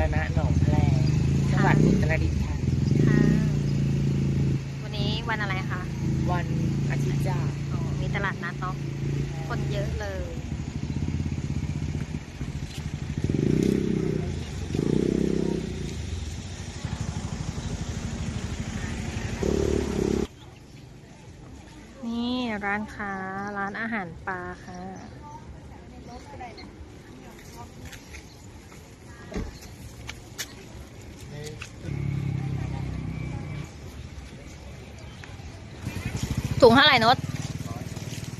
ารณะหนองแพรจังหวัดอุตรดิตถ์ค่ะค่ะ วันนี้วันอะไรคะ วันอาทิตย์จ้าอ๋อ มีตลาดนัดเนาะคนเยอะเลย นี่ร้านค้า ร้านอาหารปลาค่ะ ถุงเท่าไหร่นด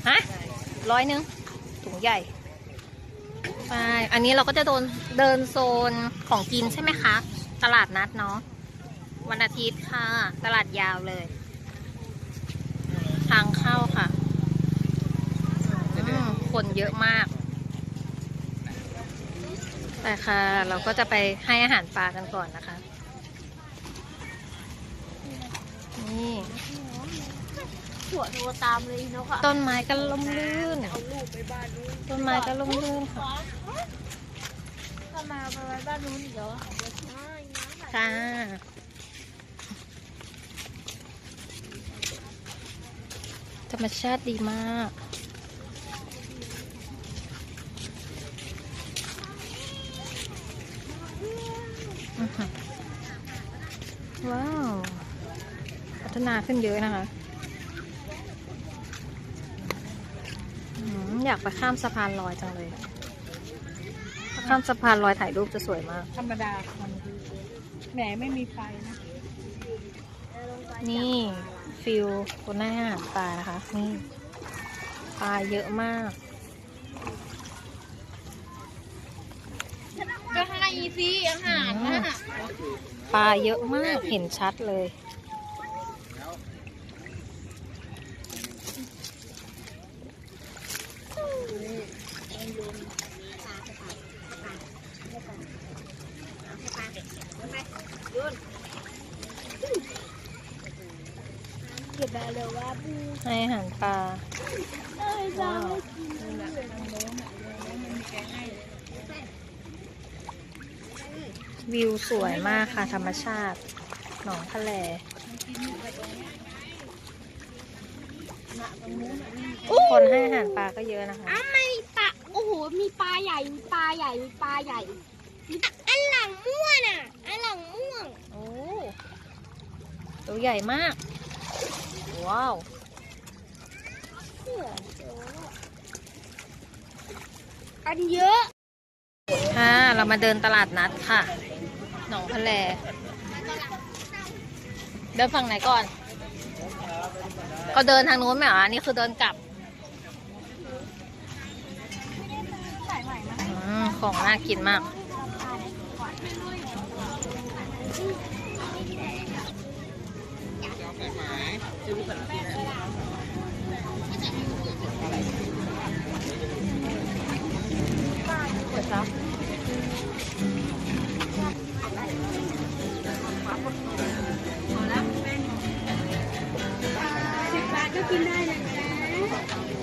ฮะร้อยหนึง ถุงใหญ่ไปอันนี้เราก็จะโดนเดินโซนของกินใช่ไหมคะ ตลาดนัดเนาะ วันอาทิตย์ค่ะ ตลาดยาวเลย ทางเข้าค่ะอืมคนเยอะมาก แต่ค่ะ เราก็จะไปให้อาหารปลากันก่อนนะคะ นี่หัวโทรตามเลยนกอะต้นไม้ก็ล่มลื่นเอาลูกไปบ้านนู้นต้นไม้ก็ล่มลื่นค่ะถ้ามาไปไว้บ้านนู้นอีกเหรอใช่น้ำไหลค่ะธรรมชาติดีมาก อื้อหือว้าว พั ฒนาขึ้นเยอะนะคะอืมอยากไปข้ามสะพานลอยจังเลยถ้าข้ามสะพานลอยถ่ายรูปจะสวยมาก ธรรมดาคนดูแหมไม่มีไฟนะ นี่ฟิลคนหน้าอาหารปลานะคะ นี่ปลาเยอะมากก็ให้อีซีอาหารนะปลาเยอะมากเห็นชัดเลย ก็บได้เลยว่าบูให้อาหารปลาเอ้ยจ้าวิวสวยมากค่ะ ธรรมชาติ หนองทะเลคนให้อาหารปลาก็เยอะนะคะอ้าไม่ปลาโอ้โห มีปลาใหญ่ มีปลาใหญ่ มีปลาใหญ่มีอันหลังม่วงอะ อันหลังม่วง โอ้ ตัวใหญ่มาก ว้าวอันเยอะ ค่ะ เรามาเดินตลาดนัดค่ะ หนองทะเลเดินฝั่งไหนก่อน ก็เดินทางนู้นไหมอะนี่คือเดินกลับอมของน่ากินมาก ก็กินได้นะจ๊ะ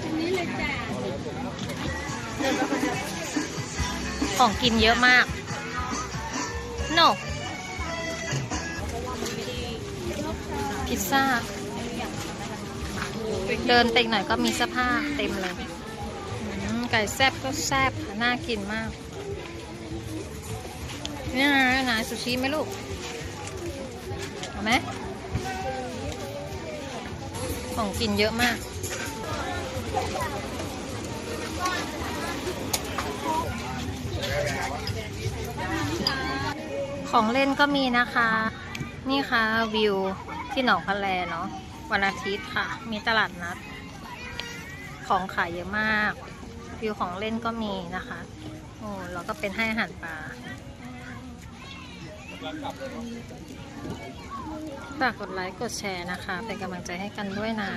อันนี้เลยจ้ะของกินเยอะมากโนพิซซ่า เดินไปอีกหน่อยก็มีเสื้อผ้าเต็มเลยไก่แซบก็แซบค่ะน่ากินมากนี่นะนี่นะซูชิไหมลูกเอาไหมของกินเยอะมากของเล่นก็มีนะคะ นี่ค่ะวิวที่หนองพะแลเนาะ วันอาทิตย์ค่ะ มีตลาดนัด ของขายเยอะมาก วิวของเล่นก็มีนะคะ โอ้แล้วก็เป็นให้อาหารปลาฝากกดไลค์ กดแชร์นะคะ เป็นกำลังใจให้กันด้วยนะ